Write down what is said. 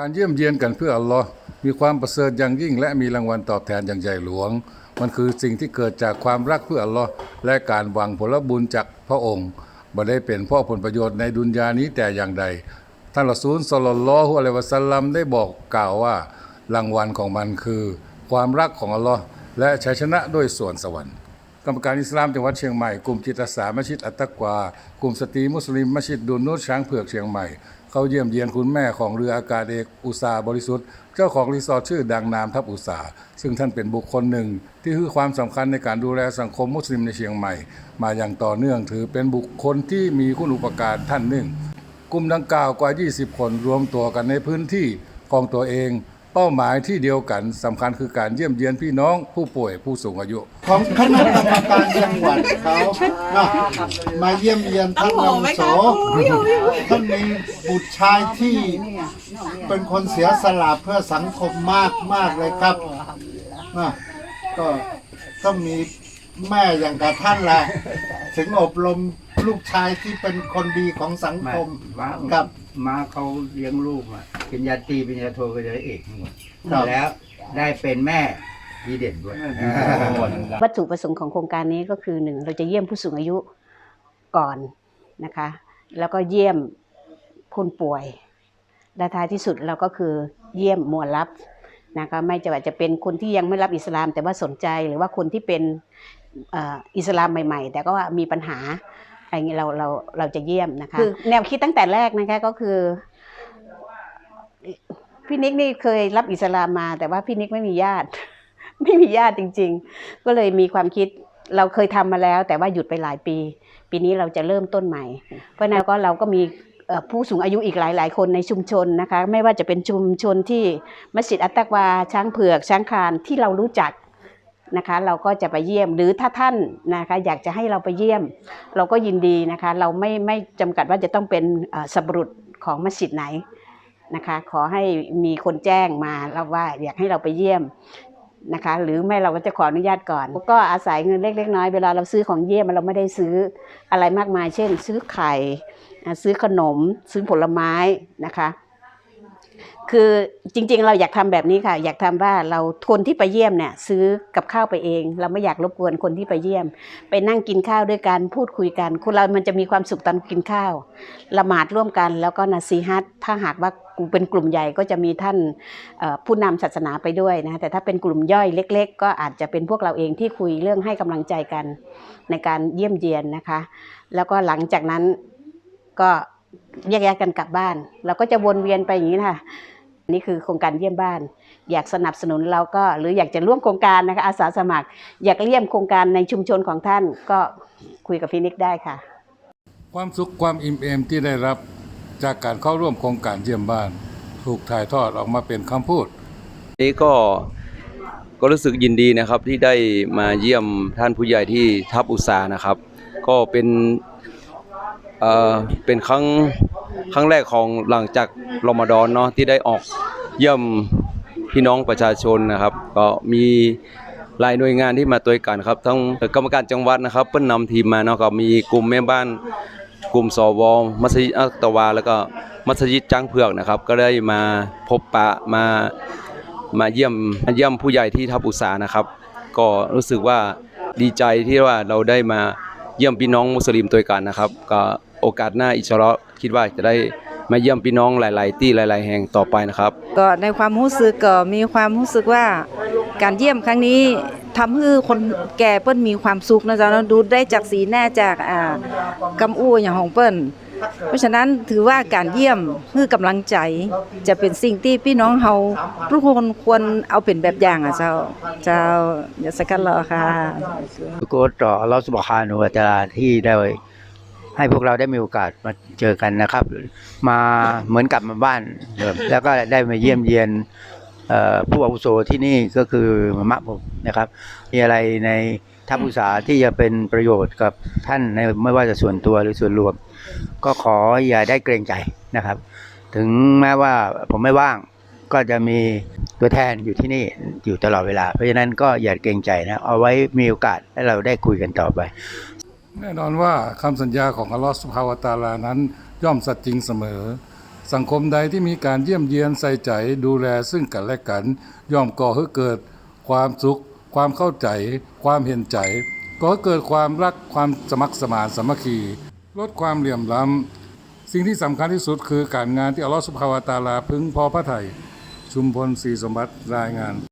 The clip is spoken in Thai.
การเยี่ยมเยียนกันเพื่ออัลลอฮ์มีความประเสริฐอย่างยิ่ง และมีรางวัลตอบแทนอย่างใหญ่หลวง มันคือสิ่งที่เกิดจากความรักเพื่ออัลลอฮ์และการหวังผลบุญจากพระองค์บ่ได้เป็นพ่อผลประโยชน์ในดุนยานี้แต่อย่างใด ท่านรอซูลศ็อลลลลอฮุอะลัยวะซัลลัมได้บอกกล่าวว่า รางวัลของมันคือ ความรักของอัลลอฮ์และชัยชนะด้วยส่วนสวรรค์กรรมการอิสลามจังหวัดเชียงใหม่ กลุ่มจิตอาสามัสยิดอัตตะกวา กลุ่มสตรีมุสลิมมัสยิดดุนนูรช้างเผือกเชียงใหม่ เขาเยี่ยมเยียนคุณแม่ของเรืออากาศเอกอุตสาบริสุทธิ์ เจ้าของรีสอร์ทชื่อดังนามทับอุตสาซึ่งท่านเป็นบุคคลหนึ่ง ที่ให้ความสำคัญในการดูแลสังคมมุสลิมในเชียงใหม่ มาอย่างต่อเนื่องถือเป็นบุคคลที่มีคุณอุปการท่านหนึ่ง กลุ่มดังกล่าวกว่า 20 คนรวมตัวกันในพื้นที่ของตัวเอง เป้าหมายที่เดียวกันสำคัญคือการเยี่ยมเยียนพี่น้องผู้ป่วยผู้สูงอายุ ของคณะกรรมการจังหวัดเขาเนาะมาเยี่ยมเยียนท่านนำโสท่านมีบุตรชายที่เป็นคนเสียสละเพื่อสังคมมากมากเลยครับนะก็ต้องมีแม่อย่างกับท่านแหละถึงอบรมลูกชายที่เป็นคนดีของสังคมว่ากับ มาเขาเลี้ยงลูกอะ ปริญญาตรีปริญญาโทปริญญาเอกทั้งหมดครับ แล้วได้เป็นแม่ดีเด่นด้วย วัตถุประสงค์ของโครงการนี้ก็คือหนึ่งเราจะเยี่ยมผู้สูงอายุก่อนนะคะ แล้วก็เยี่ยมคนป่วยและท้ายที่สุดเราก็คือเยี่ยมมวลรับนะคะไม่จะว่าจะเป็นคนที่ยังไม่รับอิสลาม แต่ว่าสนใจหรือว่าคนที่เป็นเอ่ออิสลามใหม่ ๆ แต่ก็ว่ามีปัญหาอะไรเงี้ยเราเราเราจะเยี่ยมนะคะคือแนวคิดตั้งแต่แรกนะคะก็คือ พี่นิกนี่เคยรับอิสลามมา แต่ว่าพี่นิกไม่มีญาติ ไม่มีญาติจริง ๆ ก็เลยมีความคิดเราเคยทำมาแล้ว แต่ว่าหยุดไปหลายปี ปีนี้เราจะเริ่มต้นใหม่ เพราะนั้นก็เราก็มีผู้สูงอายุอีกหลาย ๆ คนในชุมชนนะคะ ไม่ว่าจะเป็นชุมชนที่มัสยิดอัตตะกวา ช้างเผือก ช้างคานที่เรารู้จักนะคะ เราก็จะไปเยี่ยมหรือถ้าท่านนะคะอยากจะให้เราไปเยี่ยม เราก็ยินดีนะคะ เราไม่ไม่จำกัดว่าจะต้องเป็นสับรุษของมัสยิดไหน นะคะ ขอให้มีคนแจ้งมาแล้วว่าอยากให้เราไปเยี่ยมนะคะ หรือไม่เราก็จะขออนุญาตก่อน ก็อาศัยเงินเล็กๆน้อยเวลาเราซื้อของเยี่ยมเราไม่ได้ซื้ออะไรมากมาย เช่น ซื้อไข่ ซื้อขนม ซื้อผลไม้นะคะ คือจริงๆ เราอยากทำแบบนี้ค่ะ อยากทำว่าเราคนที่ไปเยี่ยมเนี่ยซื้อกับข้าวไปเอง เราไม่อยากรบกวนคนที่ไปเยี่ยม ไปนั่งกินข้าวด้วยกันพูดคุยกันคนเรามันจะมีความสุขตอนกินข้าวละหมาดร่วมกันแล้วก็นาซีฮัตถ้าหากว่าเป็นกลุ่มใหญ่ก็จะมีท่านผู้นำศาสนาไปด้วยนะแต่ถ้าเป็นกลุ่มย่อยเล็ก ๆ ก็อาจจะเป็นพวกเราเองที่คุยเรื่องให้กำลังใจกันในการเยี่ยมเยียนนะคะ แล้วก็หลังจากนั้นก็ แยกย้ายกันกลับบ้าน เราก็จะวนเวียนไปอย่างนี้ค่ะนี่คือโครงการเยี่ยมบ้าน อยากสนับสนุนเราก็หรืออยากจะร่วมโครงการนะคะอาสาสมัคร อยากเลี่ยมโครงการในชุมชนของท่านก็คุยกับฟินิกซ์ได้ค่ะ ความสุขความอิ่มเอมที่ได้รับจากการเข้าร่วมโครงการเยี่ยมบ้าน ถูกถ่ายทอดออกมาเป็นคำพูด นี้ก็ก็รู้สึกยินดีนะครับที่ได้มาเยี่ยมท่านผู้ใหญ่ที่ทับอุตสาหนะครับ ก็เป็น เป็นครั้งครั้งแรกของหลังจากรอมฎอนเนาะที่ได้ออกเยี่ยมพี่น้องประชาชนนะครับ ก็มีหลายหน่วยงานที่มาตัวกันครับทั้งกรรมการจังหวัดนะครับเปิ้นนำทีมมาเนาะก็มีกลุ่มแม่บ้านกลุ่มสวมัสยิดอัตตะวา แล้วก็มัสยิดจ้างเผือกนะครับ ก็ได้มาพบปะมามาเยี่ยมเยี่ยมผู้ใหญ่ที่ทับอุตสานะครับ ก็รู้สึกว่าดีใจที่ว่าเราได้มาเยี่ยมพี่น้องมุสลิมตัวกันนะครับ ก็ โอกาสหน้าอินชาอัลเลาะห์คิดว่าจะได้มาเยี่ยมพี่น้องหลาย ๆ ที่หลาย ๆ แห่งต่อไปนะครับ ก็ในความรู้สึกก็มีความรู้สึกว่าการเยี่ยมครั้งนี้ทำให้คนแก่เปิ้นมีความสุขนะจ๊ะเนาะดูได้จากสีหน้าจากอ่ากำอู้อย่างของเปิ้นเพราะฉะนั้นถือว่าการเยี่ยมคือกำลังใจจะเป็นสิ่งที่พี่น้องเฮาทุกคนควรเอาเป็นแบบอย่างอะเจ้าเจ้าอย่าสักกันรอค่ะก็ต่ออัลลอฮฺสุบฮานุวะตะอาลาที่ได้ ให้พวกเราได้มีโอกาสมาเจอกันนะครับ มาเหมือนกลับมาบ้านเดิมแล้วก็ได้มาเยี่ยมเยียนผู้อาวุโสที่นี่ก็คือมะมะผมนะครับ มีอะไรในทัพอุตสาที่จะเป็นประโยชน์กับท่านในไม่ว่าจะส่วนตัวหรือส่วนรวม ก็ขออย่าได้เกรงใจนะครับ ถึงแม้ว่าผมไม่ว่างก็จะมีตัวแทนอยู่ที่นี่อยู่ตลอดเวลา เพราะฉะนั้นก็อย่าเกรงใจนะ เอาไว้มีโอกาสให้เราได้คุยกันต่อไป แน่นอนว่าคำสัญญาของอัลลอฮฺสุบฮาวตาลานั้นย่อมสัตย์จริงเสมอ สังคมใดที่มีการเยี่ยมเยียนใส่ใจดูแลซึ่งกันและกัน ย่อมก่อให้เกิดความสุข ความเข้าใจ ความเห็นใจก่อให้เกิดความรักความสมัครสมานสามัคคี ลดความเหลื่อมล้ำ สิ่งที่สำคัญที่สุดคือการงานที่อัลลอฮฺสุบฮาวตาลาพึงพอพระทัยชุมพลศรีสมบัติรายงาน